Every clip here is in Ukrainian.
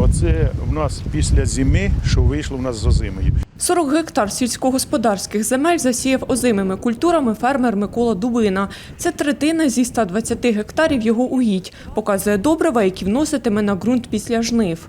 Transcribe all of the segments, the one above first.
оце в нас після зими, що вийшло в нас з озимою. 40 гектар сільськогосподарських земель засіяв озимими культурами фермер Микола Дубина. Це третина зі 120 гектарів його угідь. Показує добрива, які вноситиме на ґрунт після жнив.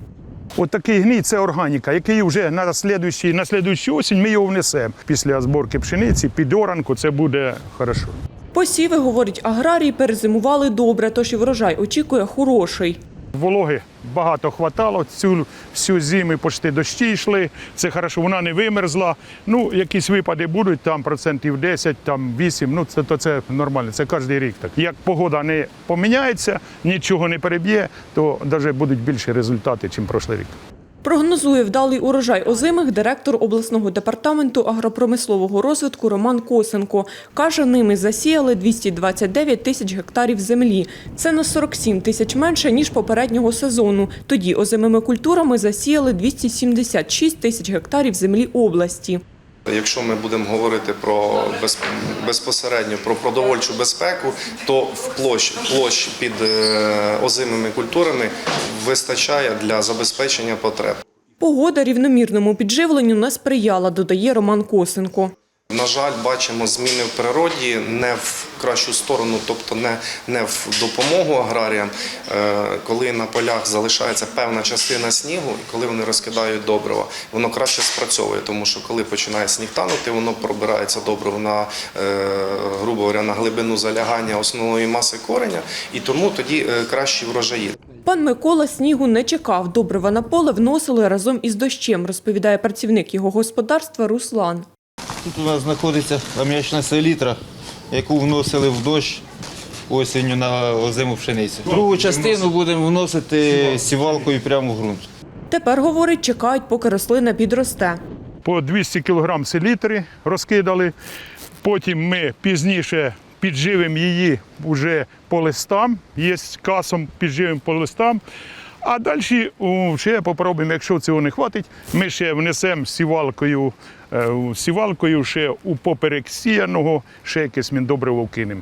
От такий гній це органіка, який вже на слідуючий, на слідуючу осінь ми його внесемо. Після зборки пшениці під оранку це буде хорошо. Посіви, говорить аграрій, перезимували добре, тож і врожай очікує хороший. Вологи багато хватало. Цю всю зиму почти дощі йшли. Це хорошо, вона не вимерзла. Ну, якісь випади будуть, там процентів 10, там 8, ну це то це нормально, це кожен рік так. Як погода не поміняється, нічого не переб'є, то навіть будуть більші результати, ніж прошлий рік. Прогнозує вдалий урожай озимих директор обласного департаменту агропромислового розвитку Роман Косенко. Каже, ними засіяли 229 тисяч гектарів землі. Це на 47 тисяч менше, ніж попереднього сезону. Тоді озимими культурами засіяли 276 тисяч гектарів землі області. Якщо ми будемо говорити про без, безпосередньо про продовольчу безпеку, то в площ, площ під е, озимими культурами вистачає для забезпечення потреб. Погода рівномірному підживленню не сприяла, додає Роман Косенко. На жаль, бачимо зміни в природі не в кращу сторону, тобто не, не в допомогу аграріям, Е, коли на полях залишається певна частина снігу, і коли вони розкидають добрива, воно краще спрацьовує, тому що коли починає сніг танути, воно пробирається добриво на, е, грубо говоря, на глибину залягання основної маси кореня, і тому тоді е, кращі врожаї. Пан Микола снігу не чекав. Добрива на поле вносили разом із дощем, розповідає працівник його господарства Руслан. Тут у нас знаходиться ам'ячна селітра, яку вносили в дощ осінню на озиму пшеницю. Другу частину будемо вносити сівалкою прямо в ґрунт. Тепер, говорить, чекають, поки рослина підросте. По 200 кг селітри розкидали. Потім ми пізніше підживимо її вже по листам. Є касом підживимо по листам. А далі ще попробуємо, якщо цього не вистачить, ми ще внесемо сівалкою, е, сівалкою ще у поперек сіяного, ще якесь міндобриво вкинемо.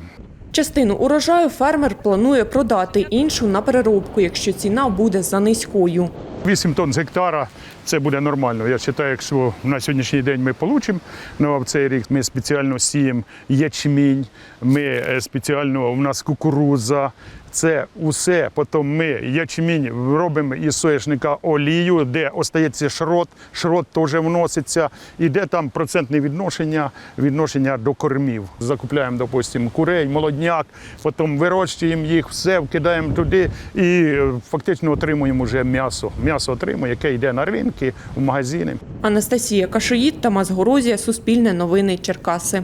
Частину урожаю фермер планує продати, іншу на переробку, якщо ціна буде за низькою. 8 тонн з гектара це буде нормально. Я вважаю, якщо на сьогоднішній день ми отримаємо, ну в цей рік ми спеціально сіємо ячмінь, ми е, спеціально у нас кукурудза. Це усе. Потім ми ячмінь робимо із соняшника олію, де остається шрот, шрот теж вноситься, і де там процентне відношення, відношення до кормів. Закупляємо, допустимо, курей, молодняк, потім вирощуємо їх, все вкидаємо туди і е, фактично отримуємо вже м'ясо. М'ясо отримує, яке йде на ринки, в магазини. Анастасія Кашоїд, Тамас Горозія, Суспільне новини Черкаси.